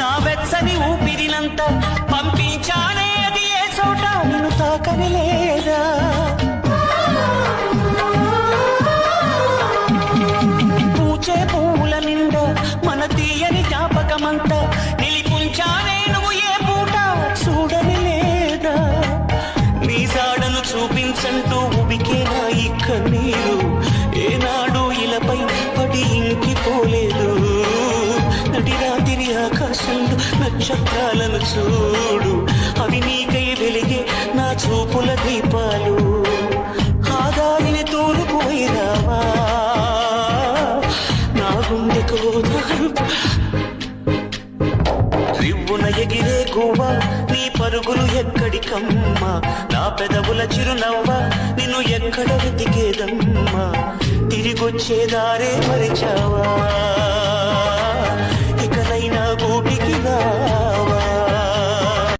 నా వెచ్చని ఊపిరినంత పంపించానే అది ఏ చోట? నిన్ను తాకని లేదా పూచే పూల నిండా మన తీయని జ్ఞాపకమంతా నిలిపుంచానే నువ్వు ఏ పూట? చూడని లేదా నీ సాడను చూపించంటూ ఉబికేనా ఇక్కడ నీరు? ఏనాడు ఇలపై పడి ఇంకిపోలేదు. నటిరాత ఆకాశంలో నక్షత్రాలను చూడు. అవి నీకై వెలిగే నా చూపుల దీపాలు. ఆ దారిని వైరావా. నా గుండెకు రివ్వున ఎగిరే గోవ నీ పరుగులు ఎక్కడికమ్మా? నా పెదవుల చిరునవ్వ నిన్ను ఎక్కడ వెతికేదమ్మా? తిరిగొచ్చే దారే మరిచావా? Republic.